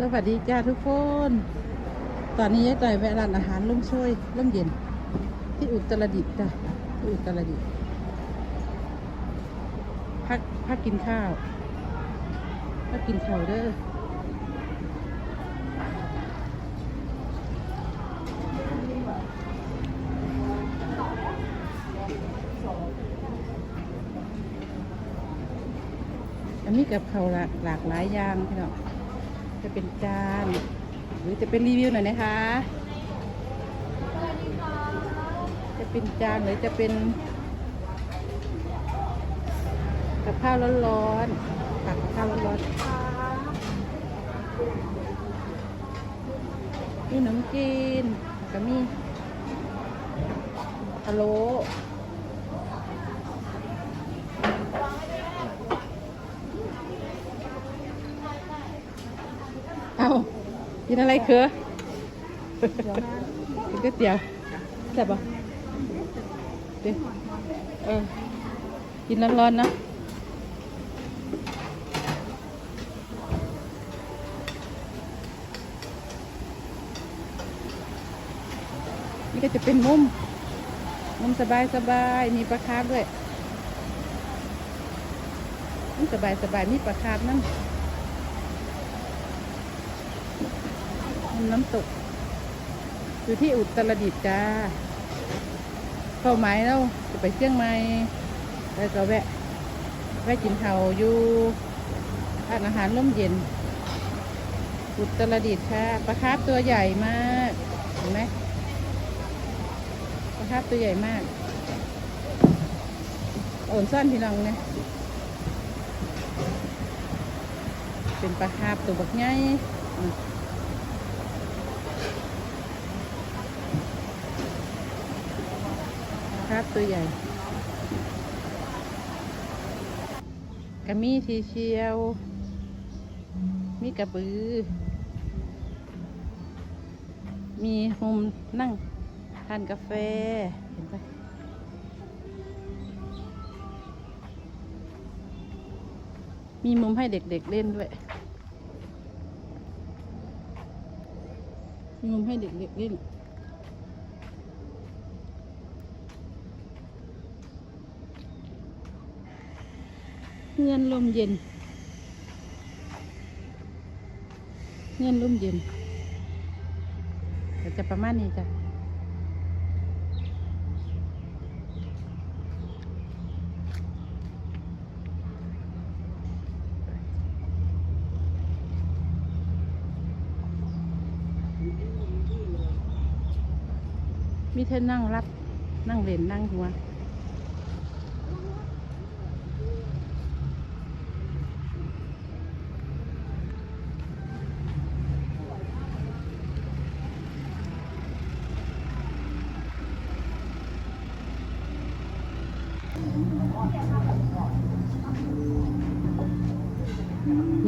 สวัสดีจ้าทุกคน ตอนนี้ยายต่อยแวะร้านอาหารลุ่มช่วยร่มเย็น ที่อุตรดิตถ์จ้ะที่อุตรดิตถ์พักพักกินข้าวพักกินข้าวเด้ออันนี้กับเขาหลากหลากหลายอย่างพี่น้อง จะเป็นจาน หรือจะเป็นรีวิวหน่อยนะคะจะเป็นจานหรือจะเป็นกับข้าวร้อนๆตักกับข้าวร้อนๆมีขนมจีนก็มีพะโล้ เอา กินอะไรเคอกินก๋วยเตี๋ยวแซ่บปะเดี๋ยวเออ กินร้อนๆนะนี่ก็จะเป็นมุม มุมสบายสบายๆมีปลาคาร์ฟด้วยมุมสบายสบายๆมีปลาคาร์ฟนั่ นน้ำตก อยู่ที่อุตรดิตถ์จ้าเข้าไม้แล้วจะไปเชียงใหม่แล้วก็แวะแวะกินเทาอยู่ร้านอาหารร่มเย็น อุตรดิตถ์ค่ะปลาคาร์ฟตัวใหญ่มากเห็นไหมปลาคาร์ฟตัวใหญ่มากโอนซ่อนพี่น้องเนี่ยเป็นปลาคาร์ฟตัวบักใหญ่อืม ครับตัวใหญ่กระมีทีเชียว มีกระบือ มีมุมนั่งทานกาแฟ เห็นปะมีมุมให้เด็กๆเล่นด้วย มีมุมให้เด็กๆเล่น เงื่อนลมเย็น เงื่อนลมเย็นจะประมาณนี้จ้ะมีเธอนั่งรับ นั่งเล่นนั่งหัว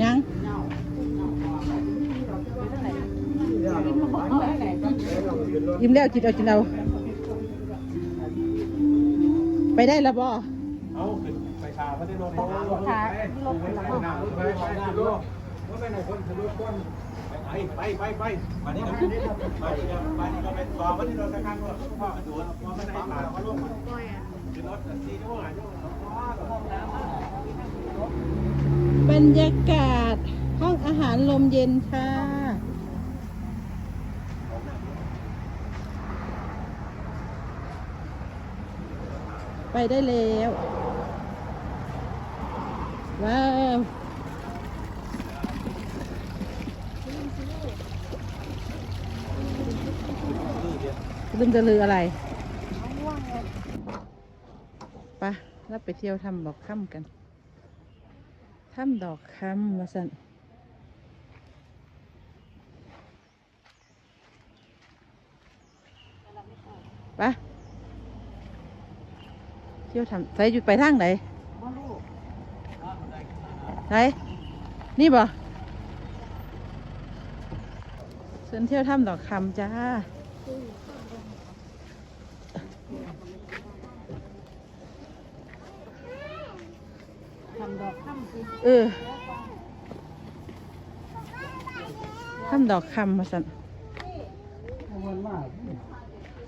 ยัง ยิ้มแล้วจิตเอาจิตเอา ไปได้แล้วบ่ เอาขึ้นไปชาไม่ได้รถขาลงไปไปไปรถรถไปไหนคนรถก้นไปไปไปไปวันนี้ก็ไปนี่ไปวันนี้ก็ไปต่อวันนี้รถข้างรถพ่อดูพอไม่ได้มาเขาลงมาขึ้นรถสี่ชั่วโมงอะชั่วโมงบรรยากาศห้องอาหารลมเย็นค่ะ ไปได้แล้ว ว้าวลืมจะลืออะไรปะแล้วไปเที่ยวทำดอกค่ำกันทำดอกคำมาสั่นไปะ เที่ยวทำใส่หยุดไปทางไหนไหนนี่บ่เส้นเที่ยวทำดอกคำจ้าทำดอกข้ามสิเออทำดอกคำมาสันมันมาก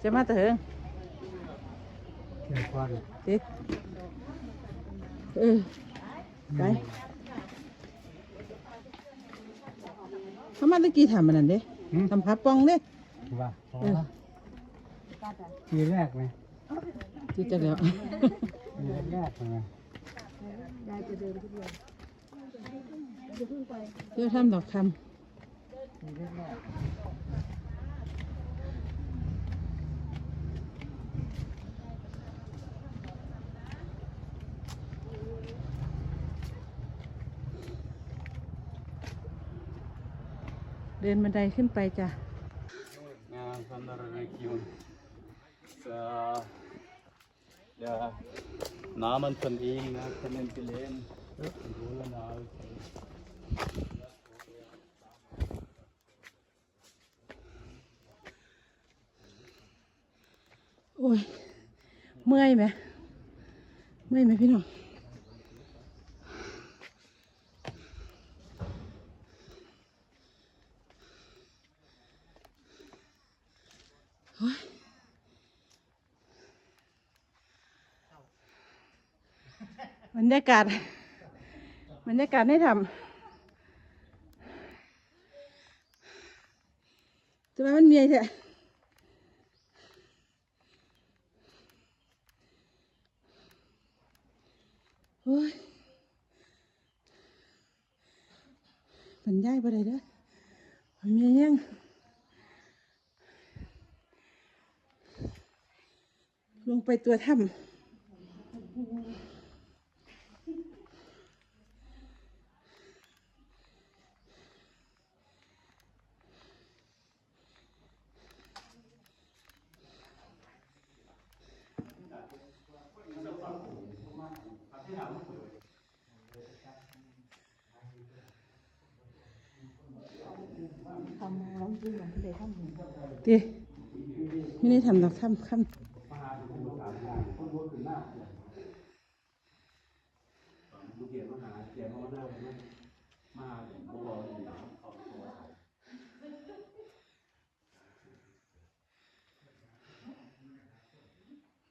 จะมาแต่เถิงเกี่ยวกันติเออไปเขามาตะกี้ทำมันนั่นเด้ทำพับปองเด้ว่าเออทีแรกไหมที่จะแล้วทีแรกไหมเพื่อทำดอกคำ ดินบันไดขึ้นไปจ้ะ Ja, van de region. Zo, ja, namen van één kunnen gelezen. Rollen uit. โอ้ยเมื่อยไหมเมื่อยไหมพี่น้องโอ้ย บรรยากาศบรรยากาศให้ทำทำไมมันเมียเถอะโอ้ยบรรยายบ่ได้เด้อมันมียังล งไปตัวถ้ำตีไม่ได้ทำดอกถ้ำค่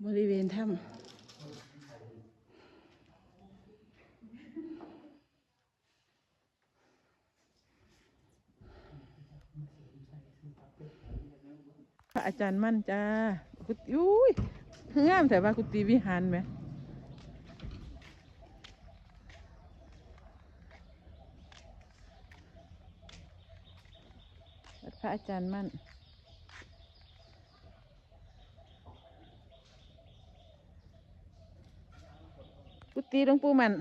บริเวณถ้ำพระอาจารย์มั่นจ้ากุฏิอุ้ยงามแต่ว่ากุฏิวิหารไหมพระอาจารย์มั่น ฏิหลวงปู่มัน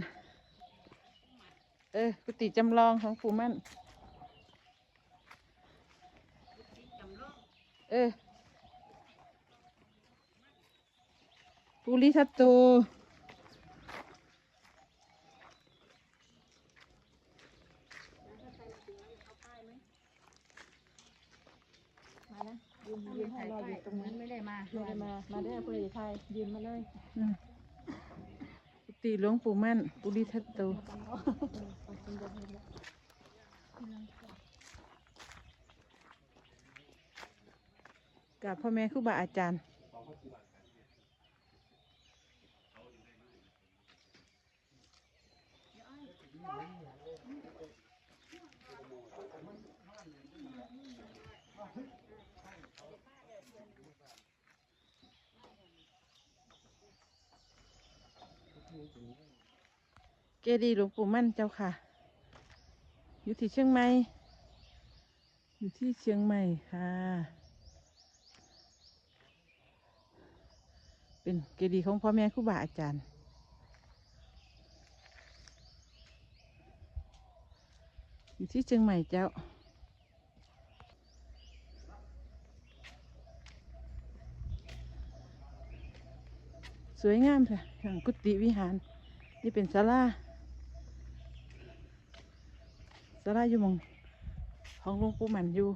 เออกุฏิจำลองของปู่มันเออปูริทัตโตยืนถ่ายรออยู่ตรงนั้นไม่ได้มา ไม่ได้มา มาได้อผู้ใหญ่ไทยยืนมาเลย ตีหลวงปู่มั่น ปุริทัตโต กับพ่อแม่ครูบาอาจารย์ เจดีย์หลวงปู่มั่นเจ้าค่ะ อยู่ที่เชียงใหม่ อยู่ที่เชียงใหม่ค่ะ เป็นเจดีย์ของพ่อแม่ครูบาอาจารย์ อยู่ที่เชียงใหม่เจ้า สวยงามค่ะทางกุฏิวิหาร นี่เป็นศาลาศาลาอยู่มองของหลวงปู่หมันอยู่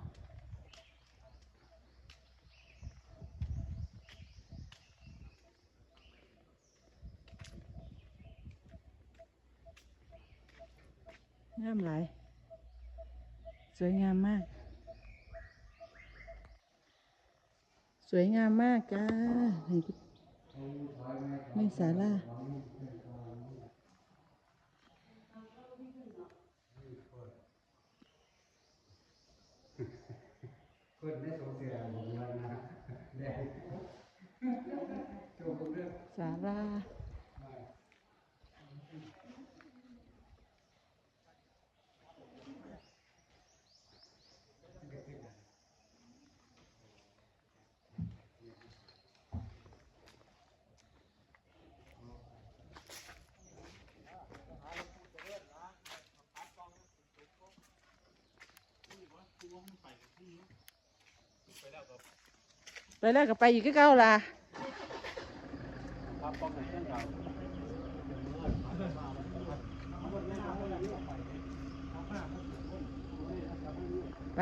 งามหลาย สวยงามมาก สวยงามมากจ้า ไม่สาระคนไม่สองเสียงผมแล้วนะแดงจบเรื่องสาระ ไปแล้วก็ไปอีกก็เก้าล่ะไป